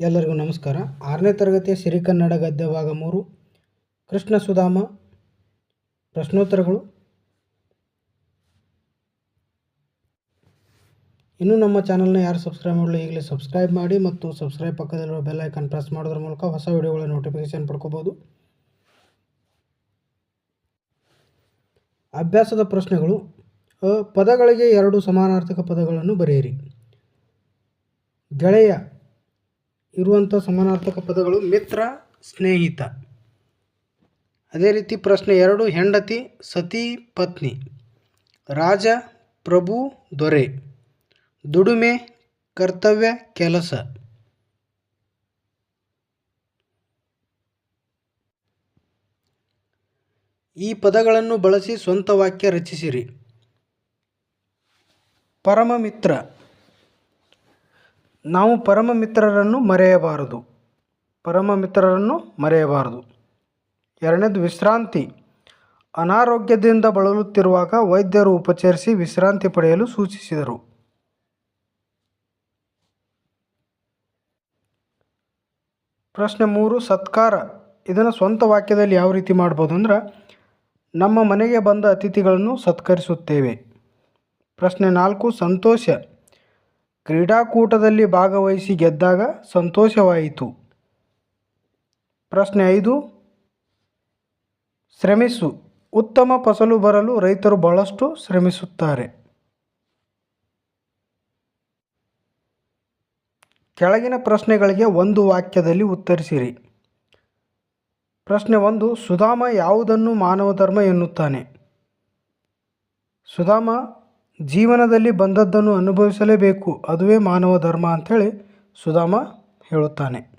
ಎಲ್ಲರಿಗೂ ನಮಸ್ಕಾರ. ಆರನೇ ತರಗತಿಯ ಸಿರಿಕನ್ನಡ ಗದ್ಯ ಭಾಗ ಮೂರು, ಕೃಷ್ಣ ಸುಧಾಮ, ಪ್ರಶ್ನೋತ್ತರಗಳು. ಇನ್ನೂ ನಮ್ಮ ಚಾನಲ್ನ ಯಾರು ಸಬ್ಸ್ಕ್ರೈಬ್ ಮಾಡಲು ಈಗಲೇ ಸಬ್ಸ್ಕ್ರೈಬ್ ಮಾಡಿ ಮತ್ತು ಸಬ್ಸ್ಕ್ರೈಬ್ ಪಕ್ಕದಲ್ಲಿರುವ ಬೆಲ್ ಐಕನ್ ಪ್ರೆಸ್ ಮಾಡೋದ್ರ ಮೂಲಕ ಹೊಸ ವಿಡಿಯೋಗಳ ನೋಟಿಫಿಕೇಶನ್ ಪಡ್ಕೋಬೋದು ಅಭ್ಯಾಸದ ಪ್ರಶ್ನೆಗಳು ಪದಗಳಿಗೆ ಎರಡು ಸಮಾನಾರ್ಥಕ ಪದಗಳನ್ನು ಬರೆಯಿರಿ. ಗೆಳೆಯ ಇರುವಂಥ ಸಮಾನಾರ್ಥಕ ಪದಗಳು ಮಿತ್ರ, ಸ್ನೇಹಿತ. ಅದೇ ರೀತಿ ಪ್ರಶ್ನೆ ಎರಡು, ಹೆಂಡತಿ, ಸತಿ, ಪತ್ನಿ. ರಾಜ, ಪ್ರಭು, ದೊರೆ. ದುಡುಮೆ, ಕರ್ತವ್ಯ, ಕೆಲಸ. ಈ ಪದಗಳನ್ನು ಬಳಸಿ ಸ್ವಂತ ವಾಕ್ಯ ರಚಿಸಿರಿ. ಪರಮ ಮಿತ್ರ ನಾವು ಪರಮ ಮಿತ್ರರನ್ನು ಮರೆಯಬಾರದು. ಪರಮ ಮಿತ್ರರನ್ನು ಮರೆಯಬಾರದು. ಎರಡನೇದು ವಿಶ್ರಾಂತಿ. ಅನಾರೋಗ್ಯದಿಂದ ಬಳಲುತ್ತಿರುವಾಗ ವೈದ್ಯರು ಉಪಚರಿಸಿ ವಿಶ್ರಾಂತಿ ಪಡೆಯಲು ಸೂಚಿಸಿದರು. ಪ್ರಶ್ನೆ ಮೂರು, ಸತ್ಕಾರ. ಇದನ್ನು ಸ್ವಂತ ವಾಕ್ಯದಲ್ಲಿ ಯಾವ ರೀತಿ ಮಾಡ್ಬೋದು ಅಂದ್ರೆ, ನಮ್ಮ ಮನೆಗೆ ಬಂದ ಅತಿಥಿಗಳನ್ನು ಸತ್ಕರಿಸುತ್ತೇವೆ. ಪ್ರಶ್ನೆ ನಾಲ್ಕು, ಸಂತೋಷ. ಕ್ರೀಡಾಕೂಟದಲ್ಲಿ ಭಾಗವಹಿಸಿ ಗೆದ್ದಾಗ ಸಂತೋಷವಾಯಿತು. ಪ್ರಶ್ನೆ ಐದು. ಶ್ರಮಿಸು. ಉತ್ತಮ ಫಸಲು ಬರಲು ರೈತರು ಬಹಳಷ್ಟು ಶ್ರಮಿಸುತ್ತಾರೆ. ಕೆಳಗಿನ ಪ್ರಶ್ನೆಗಳಿಗೆ ಒಂದು ವಾಕ್ಯದಲ್ಲಿ ಉತ್ತರಿಸಿರಿ. ಪ್ರಶ್ನೆ ಒಂದು, ಸುಧಾಮ ಯಾವುದನ್ನು ಮಾನವ ಧರ್ಮ ಎನ್ನುತ್ತಾನೆ? ಸುಧಾಮ ಜೀವನದಲ್ಲಿ ಬಂದದ್ದನ್ನು ಅನುಭವಿಸಲೇಬೇಕು. ಅದುವೇ ಮಾನವ ಧರ್ಮ ಅಂಥೇಳಿ ಸುಧಾಮ ಹೇಳುತ್ತಾನೆ.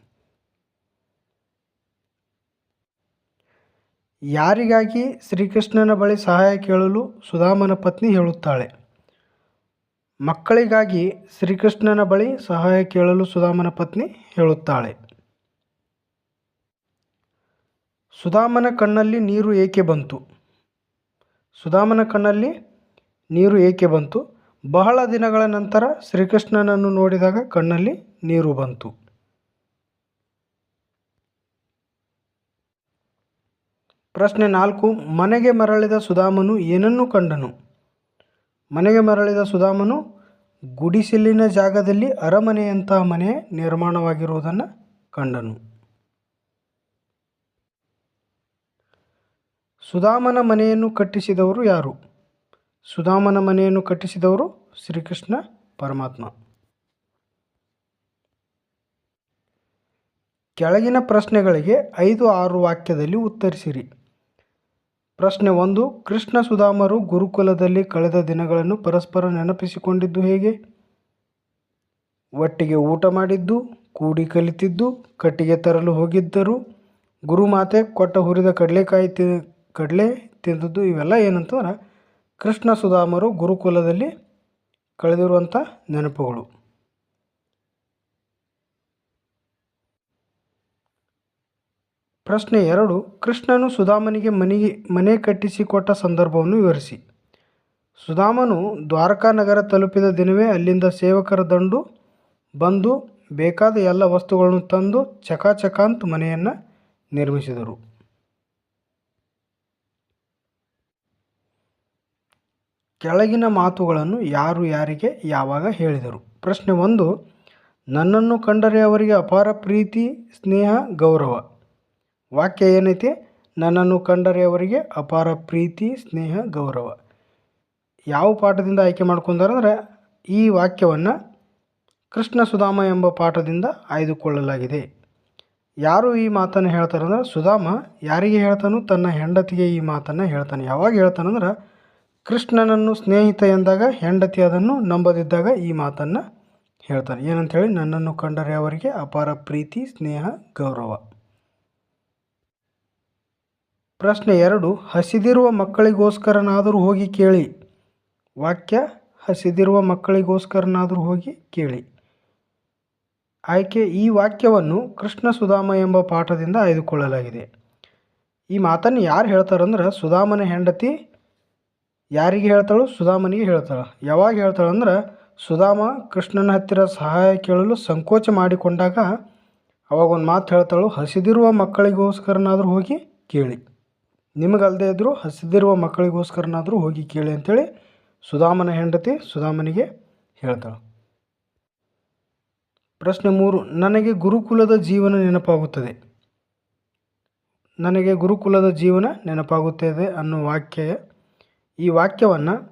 ಯಾರಿಗಾಗಿ ಶ್ರೀಕೃಷ್ಣನ ಬಳಿ ಸಹಾಯ ಕೇಳಲು ಸುಧಾಮನ ಪತ್ನಿ ಹೇಳುತ್ತಾಳೆ? ಮಕ್ಕಳಿಗಾಗಿ ಶ್ರೀಕೃಷ್ಣನ ಬಳಿ ಸಹಾಯ ಕೇಳಲು ಸುಧಾಮನ ಪತ್ನಿ ಹೇಳುತ್ತಾಳೆ. ಸುಧಾಮನ ಕಣ್ಣಲ್ಲಿ ನೀರು ಏಕೆ ಬಂತು? ಸುಧಾಮನ ಕಣ್ಣಲ್ಲಿ ನೀರು ಏಕೆ ಬಂತು? ಬಹಳ ದಿನಗಳ ನಂತರ ಶ್ರೀಕೃಷ್ಣನನ್ನು ನೋಡಿದಾಗ ಕಣ್ಣಲ್ಲಿ ನೀರು ಬಂತು. ಪ್ರಶ್ನೆ ನಾಲ್ಕು, ಮನೆಗೆ ಮರಳಿದ ಸುಧಾಮನು ಏನನ್ನು ಕಂಡನು? ಮನೆಗೆ ಮರಳಿದ ಸುಧಾಮನು ಗುಡಿಸಿಲಿನ ಜಾಗದಲ್ಲಿ ಅರಮನೆಯಂತಹ ಮನೆ ನಿರ್ಮಾಣವಾಗಿರುವುದನ್ನು ಕಂಡನು. ಸುಧಾಮನ ಮನೆಯನ್ನು ಕಟ್ಟಿಸಿದವರು ಯಾರು? ಸುಧಾಮನ ಮನೆಯನ್ನು ಕಟ್ಟಿಸಿದವರು ಶ್ರೀಕೃಷ್ಣ ಪರಮಾತ್ಮ. ಕೆಳಗಿನ ಪ್ರಶ್ನೆಗಳಿಗೆ ಐದು ಆರು ವಾಕ್ಯದಲ್ಲಿ ಉತ್ತರಿಸಿರಿ. ಪ್ರಶ್ನೆ ಒಂದು, ಕೃಷ್ಣ ಸುಧಾಮರು ಗುರುಕುಲದಲ್ಲಿ ಕಳೆದ ದಿನಗಳನ್ನು ಪರಸ್ಪರ ನೆನಪಿಸಿಕೊಂಡಿದ್ದು ಹೇಗೆ? ಒಟ್ಟಿಗೆ ಊಟ ಮಾಡಿದ್ದು, ಕೂಡಿ ಕಲಿತಿದ್ದು, ಕಟ್ಟಿಗೆ ತರಲು ಹೋಗಿದ್ದರು, ಗುರುಮಾತೆ ಕೊಟ್ಟ ಹುರಿದ ಕಡಲೆಕಾಯಿ ತಿ, ಕಡಲೆ ತಿಂದದ್ದು ಇವೆಲ್ಲ ಏನಂತಂದ್ರೆ ಕೃಷ್ಣ ಸುಧಾಮರು ಗುರುಕುಲದಲ್ಲಿ ಕಳೆದಿರುವಂಥ ನೆನಪುಗಳು. ಪ್ರಶ್ನೆ ಎರಡು, ಕೃಷ್ಣನು ಸುಧಾಮನಿಗೆ ಮನೆಗೆ ಮನೆ ಕಟ್ಟಿಸಿಕೊಟ್ಟ ಸಂದರ್ಭವನ್ನು ವಿವರಿಸಿ. ಸುಧಾಮನು ದ್ವಾರಕಾ ನಗರ ತಲುಪಿದ ದಿನವೇ ಅಲ್ಲಿಂದ ಸೇವಕರ ದಂಡು ಬಂದು ಬೇಕಾದ ಎಲ್ಲ ವಸ್ತುಗಳನ್ನು ತಂದು ಚಕಾಚಕಾಂತ್ ಮನೆಯನ್ನು ನಿರ್ಮಿಸಿದರು. ಕೆಳಗಿನ ಮಾತುಗಳನ್ನು ಯಾರು ಯಾರಿಗೆ ಯಾವಾಗ ಹೇಳಿದರು? ಪ್ರಶ್ನೆ ಒಂದು, ನನ್ನನ್ನು ಕಂಡರೆ ಅವರಿಗೆ ಅಪಾರ ಪ್ರೀತಿ, ಸ್ನೇಹ, ಗೌರವ. ವಾಕ್ಯ ಏನೈತಿ? ನನ್ನನ್ನು ಕಂಡರೆ ಅವರಿಗೆ ಅಪಾರ ಪ್ರೀತಿ, ಸ್ನೇಹ, ಗೌರವ. ಯಾವ ಪಾಠದಿಂದ ಆಯ್ಕೆ ಮಾಡ್ಕೊಂಡಾರಂದ್ರೆ ಈ ವಾಕ್ಯವನ್ನು ಕೃಷ್ಣ ಸುಧಾಮ ಎಂಬ ಪಾಠದಿಂದ ಆಯ್ದುಕೊಳ್ಳಲಾಗಿದೆ. ಯಾರು ಈ ಮಾತನ್ನು ಹೇಳ್ತಾರಂದ್ರೆ ಸುಧಾಮ ಯಾರಿಗೆ ಹೇಳ್ತಾನೋ ತನ್ನ ಹೆಂಡತಿಗೆ ಈ ಮಾತನ್ನು ಹೇಳ್ತಾನೆ. ಯಾವಾಗ ಹೇಳ್ತಾನಂದ್ರೆ ಕೃಷ್ಣನನ್ನು ಸ್ನೇಹಿತ ಎಂದಾಗ ಹೆಂಡತಿ ಅದನ್ನು ನಂಬದಿದ್ದಾಗ ಈ ಮಾತನ್ನು ಹೇಳ್ತಾನೆ. ಏನಂತೇಳಿ, ನನ್ನನ್ನು ಕಂಡರೆ ಅವರಿಗೆ ಅಪಾರ ಪ್ರೀತಿ, ಸ್ನೇಹ, ಗೌರವ. ಪ್ರಶ್ನೆ ಎರಡು, ಹಸಿದಿರುವ ಮಕ್ಕಳಿಗೋಸ್ಕರನಾದರೂ ಹೋಗಿ ಕೇಳಿ. ವಾಕ್ಯ, ಹಸಿದಿರುವ ಮಕ್ಕಳಿಗೋಸ್ಕರನಾದರೂ ಹೋಗಿ ಕೇಳಿ. ಆಯ್ಕೆ, ಈ ವಾಕ್ಯವನ್ನು ಕೃಷ್ಣ ಸುಧಾಮ ಎಂಬ ಪಾಠದಿಂದ ಆಯ್ದುಕೊಳ್ಳಲಾಗಿದೆ. ಈ ಮಾತನ್ನು ಯಾರು ಹೇಳ್ತಾರಂದ್ರೆ, ಸುಧಾಮನ ಹೆಂಡತಿ ಯಾರಿಗೆ ಹೇಳ್ತಾಳು ಸುಧಾಮನಿಗೆ ಹೇಳ್ತಾಳೆ. ಯಾವಾಗ ಹೇಳ್ತಾಳೆ ಅಂದ್ರೆ ಸುಧಾಮ ಕೃಷ್ಣನ ಹತ್ತಿರ ಸಹಾಯ ಕೇಳಲು ಸಂಕೋಚ ಮಾಡಿಕೊಂಡಾಗ ಅವಾಗ ಒಂದು ಮಾತು ಹೇಳ್ತಾಳು, ಹಸಿದಿರುವ ಮಕ್ಕಳಿಗೋಸ್ಕರನಾದರೂ ಹೋಗಿ ಕೇಳಿ. ನಿಮಗಲ್ಲದೆ ಇದ್ದರೂ ಹಸಿದಿರುವ ಮಕ್ಕಳಿಗೋಸ್ಕರನಾದರೂ ಹೋಗಿ ಕೇಳಿ ಅಂಥೇಳಿ ಸುಧಾಮನ ಹೆಂಡತಿ ಸುಧಾಮನಿಗೆ ಹೇಳ್ತಾಳೆ. ಪ್ರಶ್ನೆ ಮೂರು, ನನಗೆ ಗುರುಕುಲದ ಜೀವನ ನೆನಪಾಗುತ್ತದೆ. ನನಗೆ ಗುರುಕುಲದ ಜೀವನ ನೆನಪಾಗುತ್ತದೆ ಅನ್ನೋ ವಾಕ್ಯ ಈ ವಾಕ್ಯವನ್ನು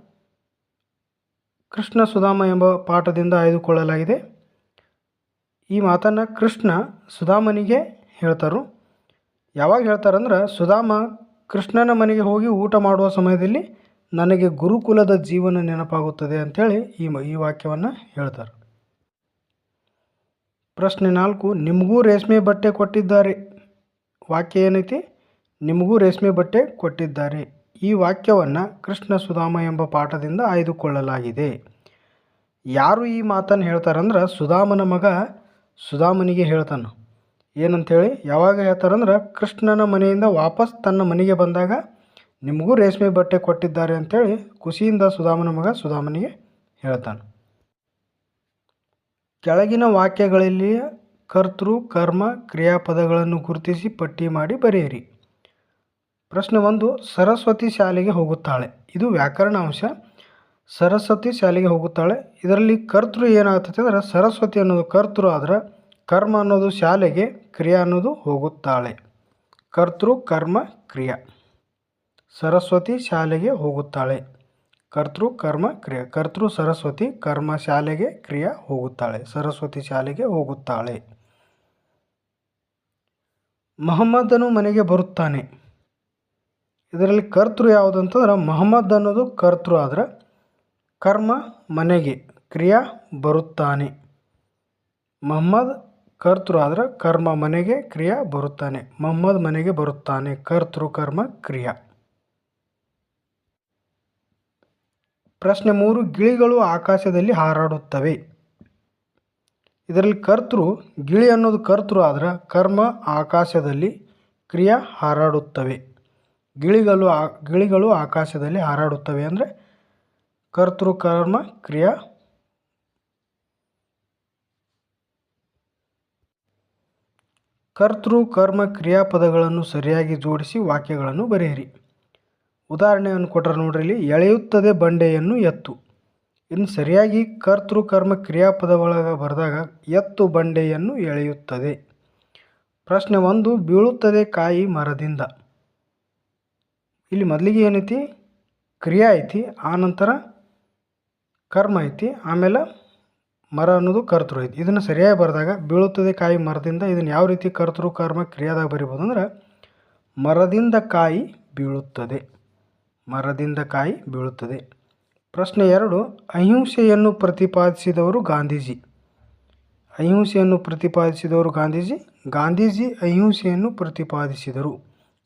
ಕೃಷ್ಣ ಸುಧಾಮ ಎಂಬ ಪಾಠದಿಂದ ಆಯ್ದುಕೊಳ್ಳಲಾಗಿದೆ. ಈ ಮಾತನ್ನು ಕೃಷ್ಣ ಸುಧಾಮನಿಗೆ ಹೇಳ್ತಾರೋ. ಯಾವಾಗ ಹೇಳ್ತಾರಂದ್ರೆ, ಸುಧಾಮ ಕೃಷ್ಣನ ಮನೆಗೆ ಹೋಗಿ ಊಟ ಮಾಡುವ ಸಮಯದಲ್ಲಿ ನನಗೆ ಗುರುಕುಲದ ಜೀವನ ನೆನಪಾಗುತ್ತದೆ ಅಂಥೇಳಿ ಈ ಈ ವಾಕ್ಯವನ್ನು ಹೇಳ್ತಾರೆ. ಪ್ರಶ್ನೆ ನಾಲ್ಕು, ನಿಮಗೂ ರೇಷ್ಮೆ ಬಟ್ಟೆ ಕೊಟ್ಟಿದ್ದಾರೆ. ವಾಕ್ಯ ಏನೈತಿ? ನಿಮಗೂ ರೇಷ್ಮೆ ಬಟ್ಟೆ ಕೊಟ್ಟಿದ್ದಾರೆ. ಈ ವಾಕ್ಯವನ್ನು ಕೃಷ್ಣ ಸುಧಾಮ ಎಂಬ ಪಾಠದಿಂದ ಆಯ್ದುಕೊಳ್ಳಲಾಗಿದೆ. ಯಾರು ಈ ಮಾತನ್ನು ಹೇಳ್ತಾರಂದ್ರೆ ಸುಧಾಮನ ಮಗ ಸುಧಾಮನಿಗೆ ಹೇಳ್ತಾನೆ. ಏನಂಥೇಳಿ ಯಾವಾಗ ಹೇಳ್ತಾರಂದ್ರೆ ಕೃಷ್ಣನ ಮನೆಯಿಂದ ವಾಪಸ್ ತನ್ನ ಮನೆಗೆ ಬಂದಾಗ ನಿಮಗೂ ರೇಷ್ಮೆ ಬಟ್ಟೆ ಕೊಟ್ಟಿದ್ದಾರೆ ಅಂಥೇಳಿ ಖುಷಿಯಿಂದ ಸುಧಾಮನ ಮಗ ಸುಧಾಮನಿಗೆ ಹೇಳ್ತಾನೆ. ಕೆಳಗಿನ ವಾಕ್ಯಗಳಲ್ಲಿ ಕರ್ತೃ, ಕರ್ಮ, ಕ್ರಿಯಾಪದಗಳನ್ನು ಗುರುತಿಸಿ ಪಟ್ಟಿ ಮಾಡಿ ಬರೆಯಿರಿ. ಪ್ರಶ್ನೆ ಒಂದು, ಸರಸ್ವತಿ ಶಾಲೆಗೆ ಹೋಗುತ್ತಾಳೆ. ಇದು ವ್ಯಾಕರಣ ಅಂಶ ಸರಸ್ವತಿ ಶಾಲೆಗೆ ಹೋಗುತ್ತಾಳೆ. ಇದರಲ್ಲಿ ಕರ್ತೃ ಏನಾಗುತ್ತೆ ಅಂದ್ರೆ, ಸರಸ್ವತಿ ಅನ್ನೋದು ಕರ್ತೃ ಆದ್ರೆ, ಕರ್ಮ ಅನ್ನೋದು ಶಾಲೆಗೆ, ಕ್ರಿಯಾ ಅನ್ನೋದು ಹೋಗುತ್ತಾಳೆ. ಕರ್ತೃ, ಕರ್ಮ, ಕ್ರಿಯಾ. ಸರಸ್ವತಿ ಶಾಲೆಗೆ ಹೋಗುತ್ತಾಳೆ. ಕರ್ತೃ, ಕರ್ಮ, ಕ್ರಿಯೆ. ಕರ್ತೃ, ಸರಸ್ವತಿ, ಕರ್ಮ, ಶಾಲೆಗೆ, ಕ್ರಿಯಾ ಹೋಗುತ್ತಾಳೆ. ಸರಸ್ವತಿ ಶಾಲೆಗೆ ಹೋಗುತ್ತಾಳೆ. ಮಹಮ್ಮದನು ಮನೆಗೆ ಬರುತ್ತಾನೆ. ಇದರಲ್ಲಿ ಕರ್ತೃ ಯಾವುದು ಅಂತಂದ್ರೆ ಮಹಮ್ಮದ್ ಅನ್ನೋದು ಕರ್ತೃ ಆದ್ರೆ ಕರ್ಮ ಮನೆಗೆ, ಕ್ರಿಯಾ ಬರುತ್ತಾನೆ. ಮಹಮ್ಮದ್ ಕರ್ತೃ ಆದ್ರೆ ಕರ್ಮ ಮನೆಗೆ, ಕ್ರಿಯಾ ಬರುತ್ತಾನೆ. ಮೊಹಮ್ಮದ್ ಮನೆಗೆ ಬರುತ್ತಾನೆ. ಕರ್ತೃ, ಕರ್ಮ, ಕ್ರಿಯಾ. ಪ್ರಶ್ನೆ ಮೂರು, ಗಿಳಿಗಳು ಆಕಾಶದಲ್ಲಿ ಹಾರಾಡುತ್ತವೆ. ಇದರಲ್ಲಿ ಕರ್ತೃ, ಗಿಳಿ ಅನ್ನೋದು ಕರ್ತೃ ಆದ್ರೆ ಕರ್ಮ ಆಕಾಶದಲ್ಲಿ ಕ್ರಿಯಾ ಹಾರಾಡುತ್ತವೆ. ಗಿಳಿಗಳು ಆ, ಗಿಳಿಗಳು ಆಕಾಶದಲ್ಲಿ ಹಾರಾಡುತ್ತವೆ ಅಂದರೆ ಕರ್ತೃ ಕರ್ಮ ಕ್ರಿಯಾ. ಕರ್ತೃ ಕರ್ಮ ಕ್ರಿಯಾಪದಗಳನ್ನು ಸರಿಯಾಗಿ ಜೋಡಿಸಿ ವಾಕ್ಯಗಳನ್ನು ಬರೆಯಿರಿ. ಉದಾಹರಣೆಯನ್ನು ಕೊಟ್ಟರೆ ನೋಡ್ರಿ, ಇಲ್ಲಿ ಎಳೆಯುತ್ತದೆ ಬಂಡೆಯನ್ನು ಎತ್ತು. ಇನ್ನು ಸರಿಯಾಗಿ ಕರ್ತೃ ಕರ್ಮ ಕ್ರಿಯಾಪದ ಒಳಗೆ ಬರೆದಾಗ ಎತ್ತು ಬಂಡೆಯನ್ನು ಎಳೆಯುತ್ತದೆ. ಪ್ರಶ್ನೆ ಒಂದು, ಬೀಳುತ್ತದೆ ಕಾಯಿ ಮರದಿಂದ. ಇಲ್ಲಿ ಮೊದಲಿಗೆ ಏನೈತಿ? ಕ್ರಿಯೆ ಐತಿ ಆನಂತರ ಕರ್ಮ ಐತಿ, ಆಮೇಲೆ ಮರ ಅನ್ನೋದು ಕರ್ತೃ ಐತಿ. ಇದನ್ನು ಸರಿಯಾಗಿ ಬರೆದಾಗ ಬೀಳುತ್ತದೆ ಕಾಯಿ ಮರದಿಂದ ಇದನ್ನು ಯಾವ ರೀತಿ ಕರ್ತೃ, ಕರ್ಮ, ಕ್ರಿಯಾದಾಗ ಬರಿಬೋದು ಅಂದ್ರೆ ಮರದಿಂದ ಕಾಯಿ ಬೀಳುತ್ತದೆ. ಮರದಿಂದ ಕಾಯಿ ಬೀಳುತ್ತದೆ. ಪ್ರಶ್ನೆ ಎರಡು, ಅಹಿಂಸೆಯನ್ನು ಪ್ರತಿಪಾದಿಸಿದವರು ಗಾಂಧೀಜಿ. ಅಹಿಂಸೆಯನ್ನು ಪ್ರತಿಪಾದಿಸಿದವರು ಗಾಂಧೀಜಿ. ಗಾಂಧೀಜಿ ಅಹಿಂಸೆಯನ್ನು ಪ್ರತಿಪಾದಿಸಿದರು.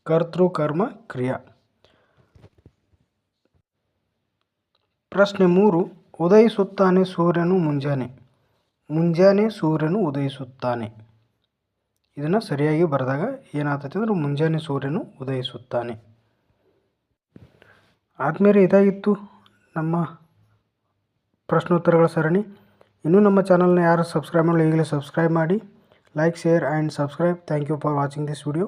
ಕರ್ತೃ, ಕರ್ಮ, ಕ್ರಿಯಾ. ಪ್ರಶ್ನೆ ಮೂರು, ಉದಯಿಸುತ್ತಾನೆ ಸೂರ್ಯನು ಮುಂಜಾನೆ. ಮುಂಜಾನೆ ಸೂರ್ಯನು ಉದಯಿಸುತ್ತಾನೆ. ಇದನ್ನು ಸರಿಯಾಗಿ ಬರೆದಾಗ ಏನಾಗ್ತೈತೆ ಅಂದ್ರೆ ಮುಂಜಾನೆ ಸೂರ್ಯನು ಉದಯಿಸುತ್ತಾನೆ. ಆದಮೇಲೆ ಇದಾಗಿತ್ತು ನಮ್ಮ ಪ್ರಶ್ನೋತ್ತರಗಳ ಸರಣಿ. ಇನ್ನೂ ನಮ್ಮ ಚಾನಲ್ನ ಯಾರು ಸಬ್ಸ್ಕ್ರೈಬ್ ಮಾಡಲು ಈಗಲೇ ಸಬ್ಸ್ಕ್ರೈಬ್ ಮಾಡಿ. Like, share, and subscribe. Thank you for watching this video.